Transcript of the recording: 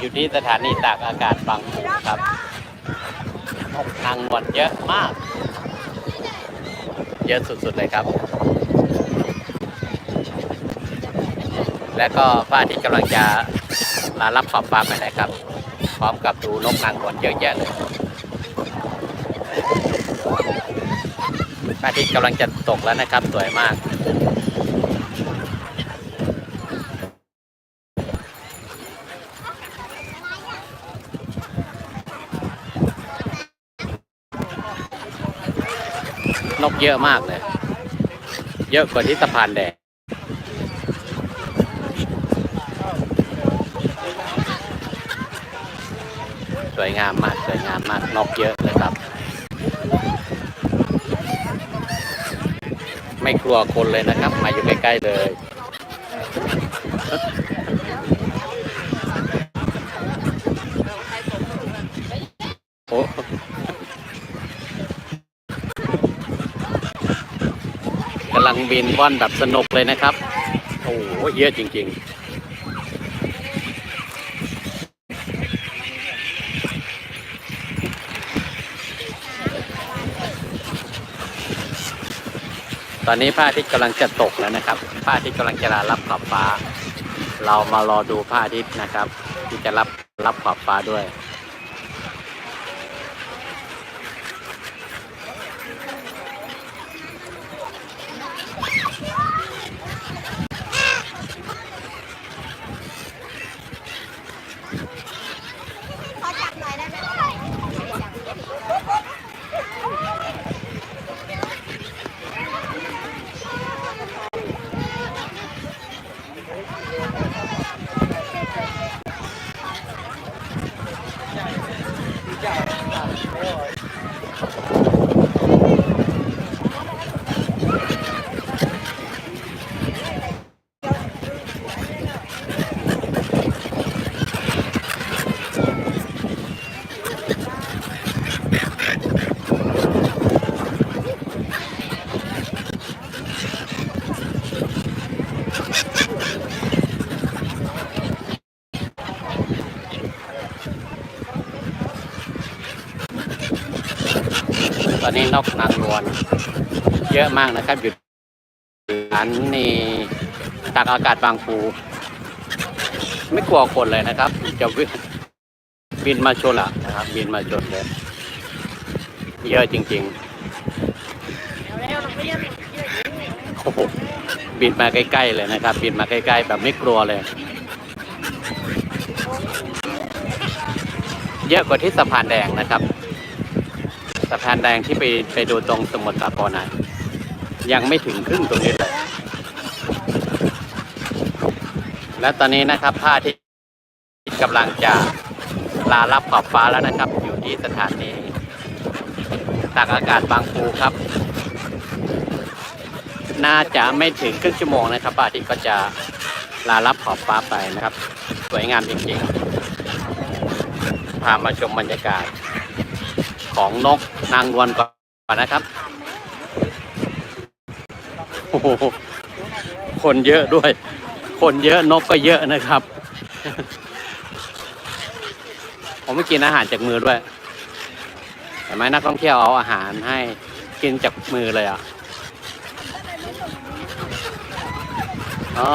อยู่ที่สถานีตากอากาศบางปูครับนกนางนวลเยอะมาก เยอะสุดๆเลยครับ และก็พระอาทิตย์กำลังจะลารับขอบฟ้าไปนะครับ พร้อมกับดูนกนางนวลเยอะแยะเลยพระอาทิตย์กำลังจะตกแล้วนะครับ สวยมาก นกเยอะมากเลย เยอะกว่าที่สะพานแดงสวยงามมาก สวยงามมาก นกเยอะเลยครับ ไม่กลัวคนเลยนะครับ มาอยู่ใกล้ๆเลย โอ้กำ ลังบินว่อนแบบสนุกเลยนะครับ โอ้โหเยอะจริง ๆตอนนี้พระอาทิตย์กำลังจะตกแล้วนะครับพระอาทิตย์กำลังจะรับขอบฟ้า เรามารอดูพระอาทิตย์นะครับ ที่จะรับรับขอบฟ้าด้วย อนนี้นกนางนวลเยอะมากนะครับอยู่ฐานนี่ตากอากาศบางปู ไม่กลัวคนเลยนะครับ จะวิบินมาชนอะนะครับ บินมาชนเลยเยอะจริงๆโอ้โหบินมาใกล้ๆเลยนะครับ บินมาใกล้ๆ แบบไม่กลัวเลย เยอะกว่าที่สะพานแดงนะครับ สะพานแดงที่ไปไปดูตรงสมุทรสาครนะยังไม่ถึงครึ่งตรงนี้เลย และตอนนี้นะครับผ้าที่กำลังจะลารับขอบฟ้าแล้วนะครับ อยู่ที่สถานีตากอากาศบางปูครับ น่าจะไม่ถึงครึ่งชั่วโมงนะครับพระอาทิตย์ก็จะลารับขอบฟ้าไปนะครับ สวยงามจริงๆพามาชมบรรยากาศ ของนกนางนวลก่อนนะครับโอ้โหคนเยอะด้วย คนเยอะนกก็เยอะนะครับ ผมไม่กินอาหารจากมือด้วยเห็นไหมนักท่องเที่ยวเอาอาหารให้กินจากมือเลยอะอ๋อ